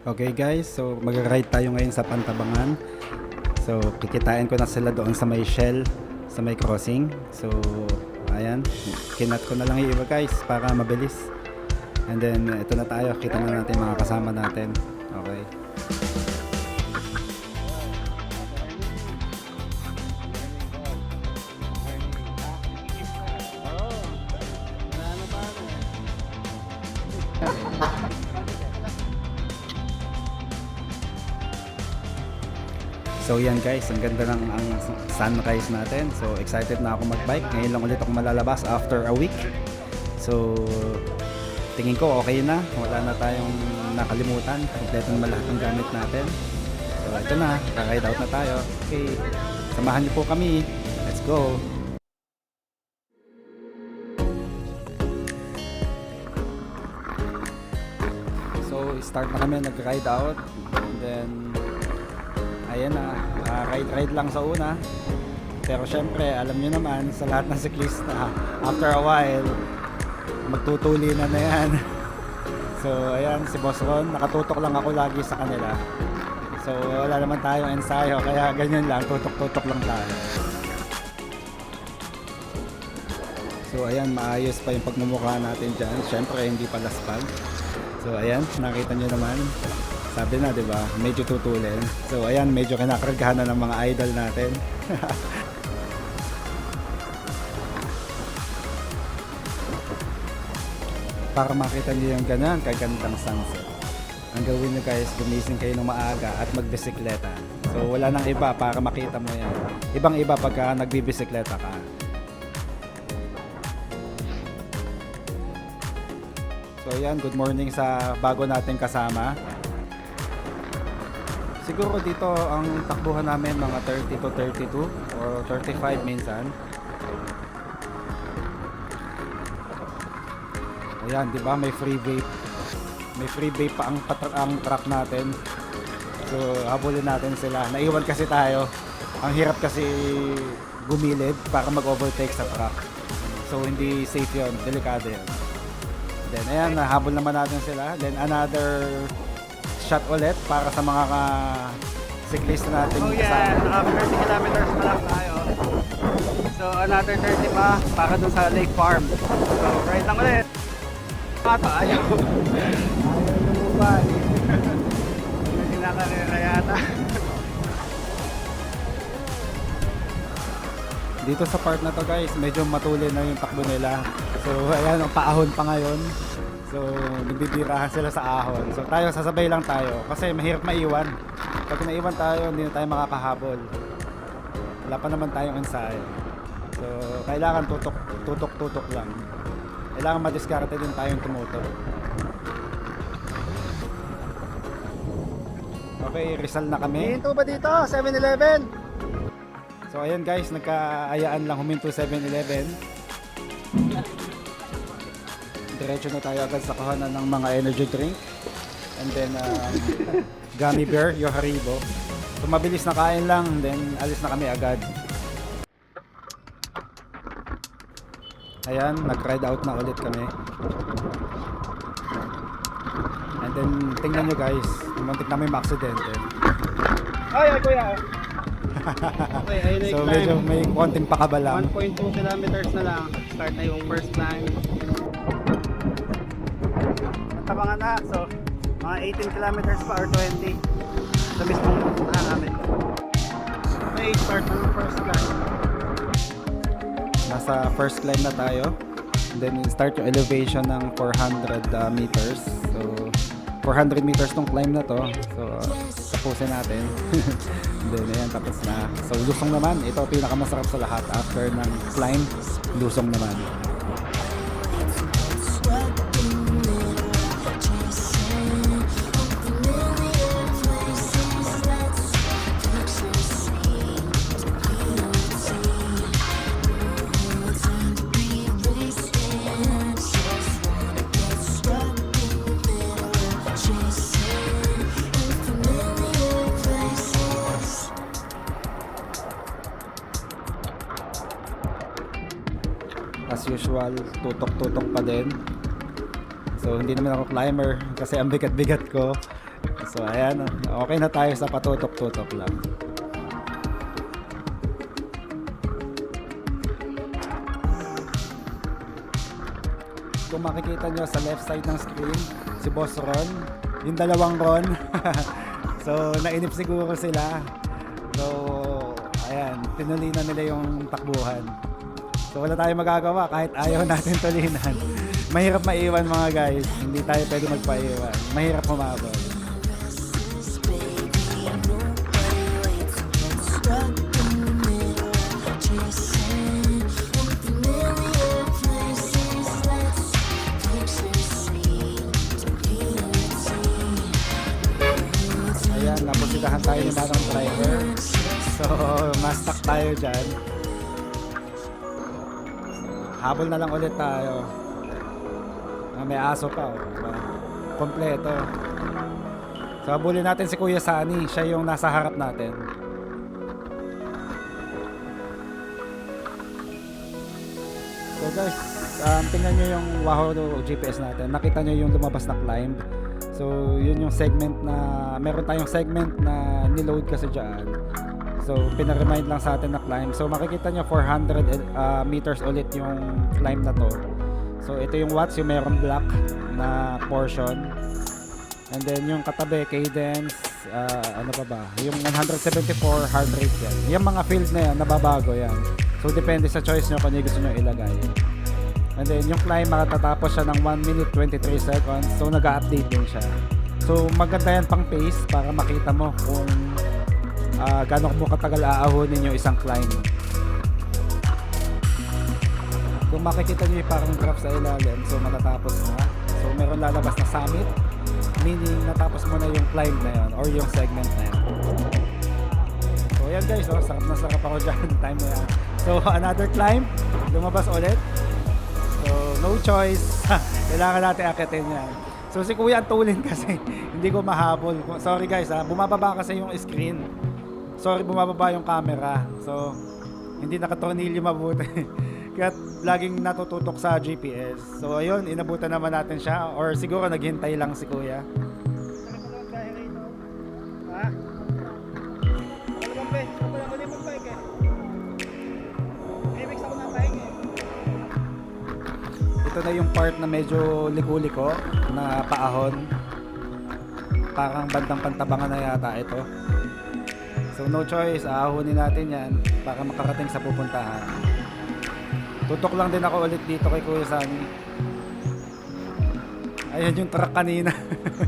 Okay guys, so mag-ride tayo ngayon sa Pantabangan. So kikitain ko na sila doon sa may shell, sa may crossing. So ayan, kinat ko na lang yung iba guys para mabilis. And then ito na tayo, kita na natin mga kasama natin. So yan guys, ang ganda ng ang sunrise natin. So excited na ako mag-bike. Ngayon lang ulit ako malalabas after a week. So tingin ko okay na. Wala na tayong nakalimutan. Kompleto naman lahat ng gamit natin. So ito na, ride out na tayo. Okay, samahan niyo po kami. Let's go! So start na kami nag-ride out. And then ayan na, ah, ride-ride lang sa una. Pero syempre, alam nyo naman, sa lahat ng siklista, after a while, magtutuli na na yan. So, ayan, si Boss Ron, nakatutok lang ako lagi sa kanila. So, wala naman tayong ensayo, kaya ganyan lang, tutok-tutok lang tayo. So, ayan, maayos pa yung pagmumukha natin dyan. Syempre, hindi pa laspag. So, ayan, nakita nyo naman. Sabi na, di ba? Medyo tutulin. So, ayan, medyo kinakargahan na ng mga idol natin. Para makita niyo yung ganyan, kagandang sunset. Ang gawin niyo guys, gumising kayo ng maaga at magbisikleta. So, wala nang iba para makita mo yan. Ibang iba pagka nagbibisikleta ka. So yan, good morning sa bago nating kasama. Siguro dito ang takbuhan namin mga 30 to 32 or 35 minsan. Ayan, di ba? May free vape. May free vape pa ang, patr- ang truck natin. So, habulin natin sila. Naiwan kasi tayo. Ang hirap kasi gumilid para mag-overtake sa truck. So, hindi safe yon Delikado yun. Then, ayan, nahabol naman natin sila. Then, another shot ulit para sa mga ka cyclist natin Oh yeah, naka 30 kilometers pa lang tayo. So another 30 pa para dun sa Lake Farm. So right lang ulit. Tayo. Ayaw. Hindi nakarera yata. Dito sa part na to guys, medyo matulin na yung takbo nila. So ayan, ang paahon pa ngayon. So nagbibirahan sila sa ahon. So tayo, sasabay lang tayo. Kasi mahirap maiwan. Pag naiwan tayo, hindi na tayo makakahabol. Wala pa naman tayong ensayo. So kailangan tutok, tutok, tutok lang. Kailangan madiskarte din tayong tumutok. Okay, Rizal na kami. Hinto ba dito? 7-Eleven? So ayan guys, nagkaayaan lang huminto 7-Eleven. Diretso na tayo agad sa kahanan ng mga energy drink. And then um, gummy bear, yung Haribo. So mabilis na kain lang, then alis na kami agad. Ayan, nag-ride out na ulit kami. And then tingnan nyo guys, muntik na may aksidente. Ay, ay kuya. okay, ayun na So yung medyo climb. may konting pakabalang. 1.2 kilometers na lang. Start na yung first climb. Tabangan na. So, mga 18 kilometers pa or 20. Sa mismong pupuntahan namin. Okay, start yung first climb. Nasa first climb na tayo. And then start yung elevation ng 400 uh, meters. So 400 meters tong climb na to. So uh, tapusin natin. Then ayan tapos na. So lusong naman. Ito pinakamasarap sa lahat after ng climb. Lusong naman. Tutok-tutok pa din. So, hindi naman ako climber kasi ang bigat-bigat ko. So ayan, okay na tayo sa patutok-tutok lang. Kung makikita nyo sa left side ng screen, si Boss Ron, yung dalawang Ron. so nainip siguro sila. So ayan, tinuloy na nila yung takbuhan. So wala tayong magagawa kahit ayaw natin tulinan. Mahirap maiwan mga guys. Hindi tayo pwede magpaiwan. Mahirap humabol. Ayan, napusidahan tayo ni Manong Driver. So, mastak tayo dyan. Habol na lang ulit tayo. Ah, may aso pa. Oh. Diba? Kompleto. So, habulin natin si Kuya Sani. Siya yung nasa harap natin. So guys, um, tingnan nyo yung Wahoo GPS natin. Nakita nyo yung lumabas na climb. So, yun yung segment na, meron tayong segment na niload kasi dyan. So, pinaremind lang sa atin na climb. So, makikita nyo 400 uh, meters ulit yung climb na to. So, ito yung watts, yung meron black na portion. And then, yung katabi, cadence, uh, ano pa ba? Yung 174 heart rate yan. Yung mga field na yan, nababago yan. So, depende sa choice nyo kung ano yung gusto nyo ilagay. And then yung climb makatatapos siya ng 1 minute 23 seconds. So nag-update din siya. So maganda yan pang pace para makita mo kung uh, gaano mo katagal aahonin yung isang climb. Kung makikita nyo yung parang graph sa ilalim, so matatapos na. So meron lalabas na summit, meaning natapos mo na yung climb na yun or yung segment na yun. So yan guys, oh, sarap na sarap ako dyan time na. So another climb, lumabas ulit. So, no choice. Kailangan natin akitin yan. So, si Kuya ang tulin kasi. hindi ko mahabol. Sorry guys ha. Bumababa kasi yung screen. Sorry, bumababa yung camera. So, hindi nakatornilyo mabuti. Kaya laging natututok sa GPS. So, ayun, inabutan naman natin siya. Or siguro naghintay lang si Kuya. Ito na yung part na medyo liko-liko na paahon. Parang bandang pantabangan na yata ito. So no choice, aahonin natin yan para makarating sa pupuntahan. Tutok lang din ako ulit dito kay Kuya Sani. Ayan yung truck kanina.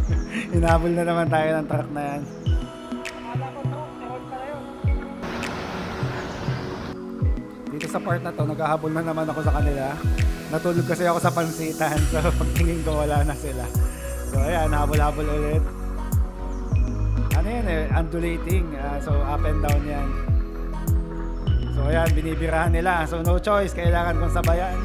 Hinabol na naman tayo ng truck na yan. Dito sa part na to, naghahabol na naman ako sa kanila. Natulog kasi ako sa pansitan. So pagtingin ko wala na sila. So ayan, habol-habol ulit. Ano yan eh, undulating. Ah, so up and down yan. So ayan, binibirahan nila. So no choice, kailangan kong sabayan.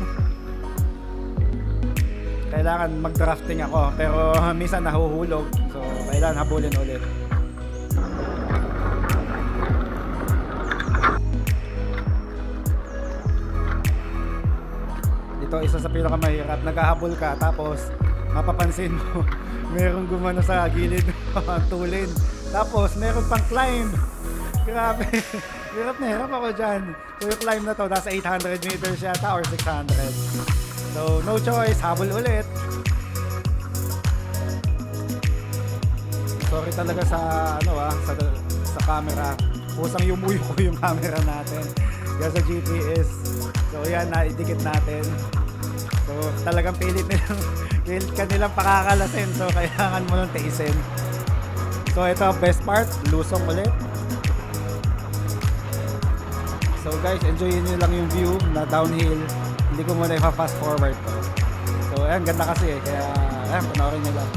Kailangan mag-drafting ako. Pero minsan nahuhulog. So kailangan habulin ulit. Ito isa sa pinakamahirap. Naghahabol ka tapos mapapansin mo merong gumano sa gilid ang tulin. Tapos meron pang climb. Grabe. hirap na hirap ako dyan. So yung climb na to, nasa 800 meters yata or 600. So no choice, habol ulit. Sorry talaga sa ano ah, sa, sa camera. Kusang yumuyo ko yung camera natin. Kaya sa GPS. So yan, naidikit natin. So talagang pilit nilang pilit ka nilang pakakalasin. So kailangan mo nang tiisin. So ito best part, lusong ulit. So guys, enjoyin nyo lang yung view na downhill. Hindi ko muna ipa-fast forward to. So ayan, ganda kasi eh. Kaya ayan, panoorin nyo lang.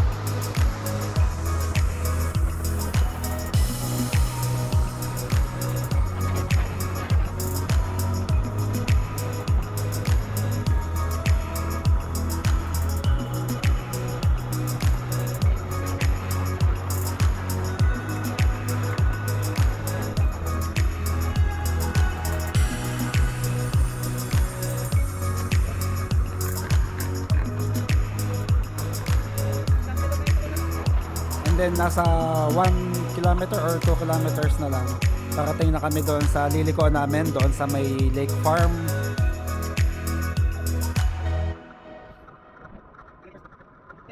Nasa 1 kilometer or 2 kilometers na lang. Parating na kami doon sa liliko namin, doon sa may lake farm.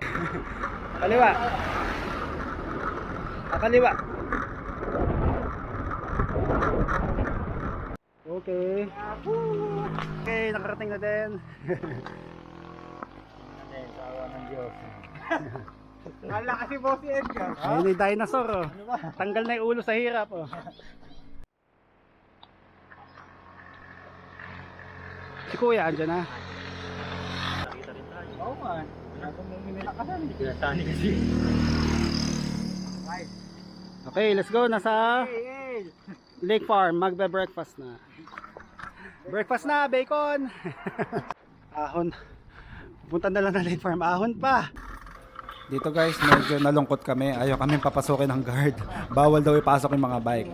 Kaliwa. Kaliwa. Okay. Okay, nakarating na din. Wala kasi boss si Edgar. Ayun yung dinosaur oh. Tanggal na yung ulo sa hirap oh. Si Kuya, andyan na. Oo nga. Ako mong minilakasan. Okay, let's go. Nasa Hey, hey. Lake Farm. Magbe-breakfast na. Breakfast na, bacon! Ahon. Pupunta na lang na Lake Farm. Ahon pa. Dito guys, medyo nalungkot kami. Ayaw kami papasukin ng guard. Bawal daw ipasok yung mga bike.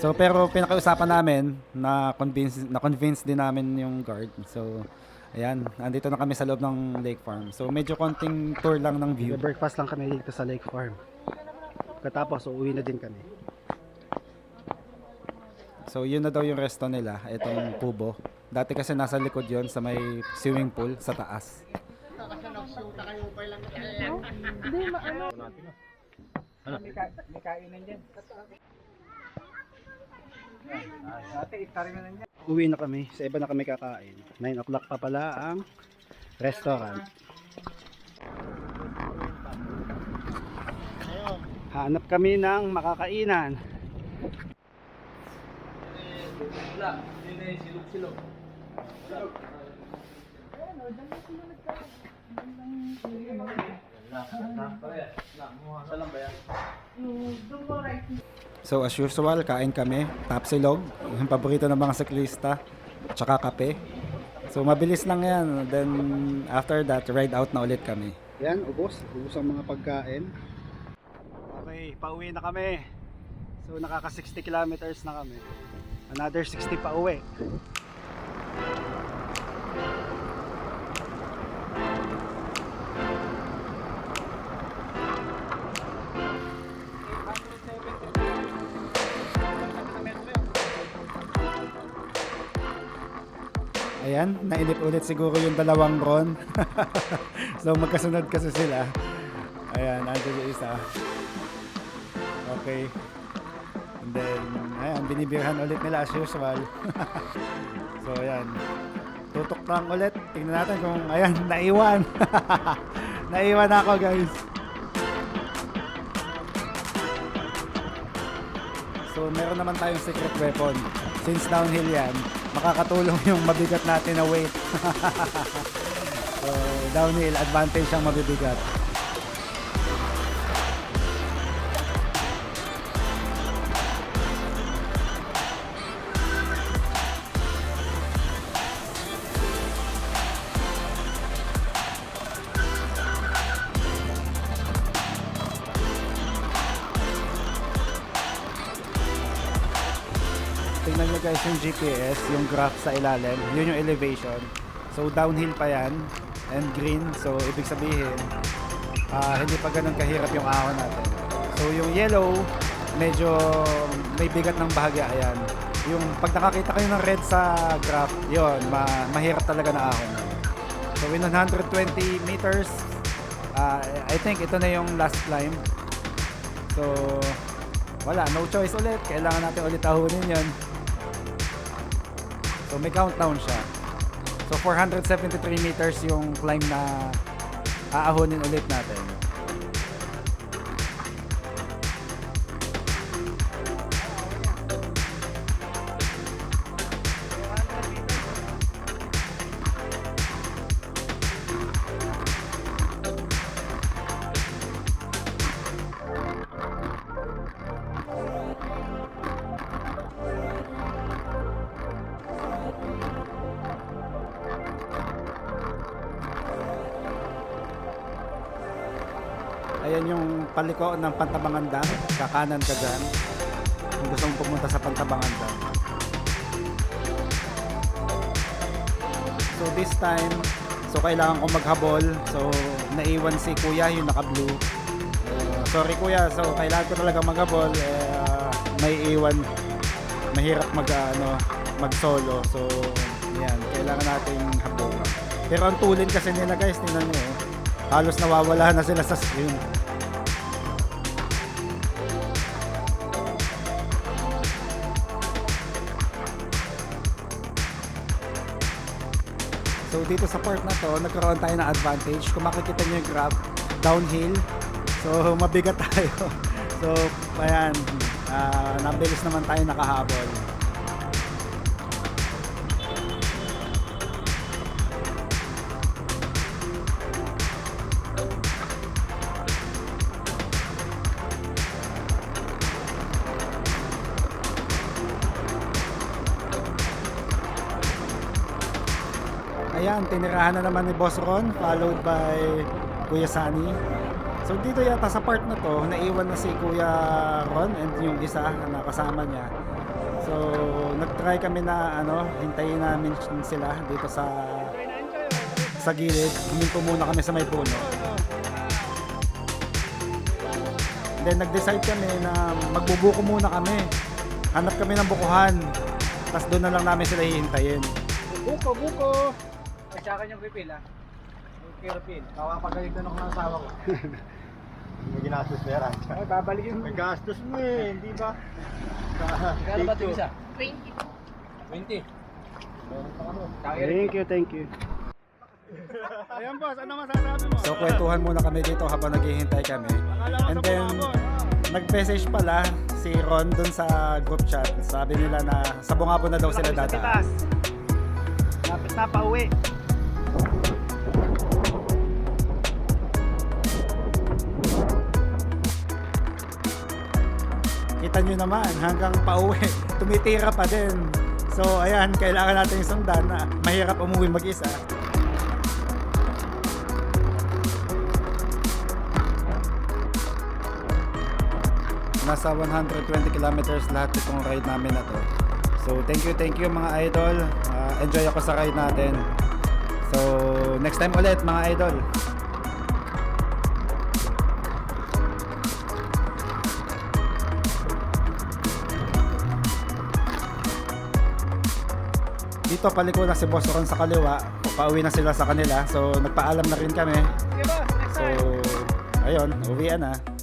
So pero pinakausapan namin na convince na convince din namin yung guard. So ayan, nandito na kami sa loob ng lake farm. So medyo konting tour lang ng view. Breakfast lang kami dito sa Lake Farm. Pagkatapos, uuwi na din kami. So yun na daw yung resto nila, itong kubo. Dati kasi nasa likod yon sa may swimming pool sa taas. May, ka may kainan dyan. Dati itaringan niya. Uwi na kami. Sa iba na kami kakain. 9 o'clock pa pala ang restaurant. Hanap kami ng makakainan. So as usual, kain kami, tapsilog, yung paborito ng mga siklista, tsaka kape. So mabilis lang yan. Then after that, ride out na ulit kami. Yan, ubos. Ubos ang mga pagkain. Okay, pauwi na kami. So nakaka 60 kilometers na kami. Another 60 pa uwi. Ayan, nainip ulit siguro yung dalawang ron. so magkasunod kasi sila. Ayan, andun yung isa. Okay. And then, ayan, binibirhan ulit nila as usual. so ayan. Tutok lang ulit. Tingnan natin kung, ayan, naiwan. naiwan ako guys. So meron naman tayong secret weapon. Since downhill yan, makakatulong yung mabigat natin na weight. so downhill, advantage ang mabibigat. Guys yung GPS, yung graph sa ilalim, yun yung elevation. So downhill pa yan and green, so ibig sabihin ah, hindi pa ganun kahirap yung ahon natin. So yung yellow, medyo may bigat ng bahagya, ayan. Yung pag nakakita kayo ng red sa graph, yun, ma- mahirap talaga na ahon. So in 120 meters, ah, I think ito na yung last climb. So wala, no choice ulit. Kailangan natin ulit ahunin yun. So may countdown siya. So 473 meters yung climb na aahunin ulit natin. Ayan yung paliko ng Pantabangan Dam. Kakanan ka dyan. Kung gusto mong pumunta sa Pantabangan Dam. So this time, so kailangan ko maghabol. So naiwan si kuya yung naka-blue. So, sorry kuya, so kailangan ko talaga magabol. Eh, ah, may iwan. Mahirap mag, ano, mag solo. So, yan, kailangan nating habulin. Pero ang tulin kasi nila guys, tingnan nyo. oh. Halos nawawala na sila sa screen. So dito sa part na to, nagkaroon tayo ng advantage. Kung makikita nyo yung grab, downhill. So mabigat tayo. So ayan, uh, nabilis naman tayo nakahabol. Ayan, tinirahan na naman ni Boss Ron, followed by Kuya Sunny. So dito yata sa part na to, naiwan na si Kuya Ron and yung isa na kasama niya. So nag-try kami na ano, hintayin namin sila dito sa sa gilid. Huminto muna kami sa may puno. Then nag-decide kami na magbubuko muna kami. Hanap kami ng bukuhan. Tapos doon na lang namin sila hihintayin. Buko, buko. Sa akin yung refill ah. Yung kirpin. Nakapagalitan ako ng asawa ko. May ginastos na yan. Ay, babalikin mo. May gastos mo eh, hindi ba? Kaya ba ito isa? 20 po. 20. Thank you, thank you. Ayan boss, ano masasabi mo? So kwentuhan muna kami dito habang naghihintay kami. And then nag-message pala si Ron dun sa group chat. Sabi nila na sa Bungabo na daw sila dadaan. Lapit na pa uwi. Kita nyo naman, hanggang pauwi, tumitira pa din. So ayan, kailangan natin sundan na mahirap umuwi mag-isa. Nasa 120 kilometers lahat itong ride namin na to. So thank you, thank you mga idol. Ah, enjoy ako sa ride natin. So next time ulit mga idol. Dito paliko na si Boss Ron sa kaliwa. Pauwi na sila sa kanila. So nagpaalam na rin kami. So ayun, uwian na.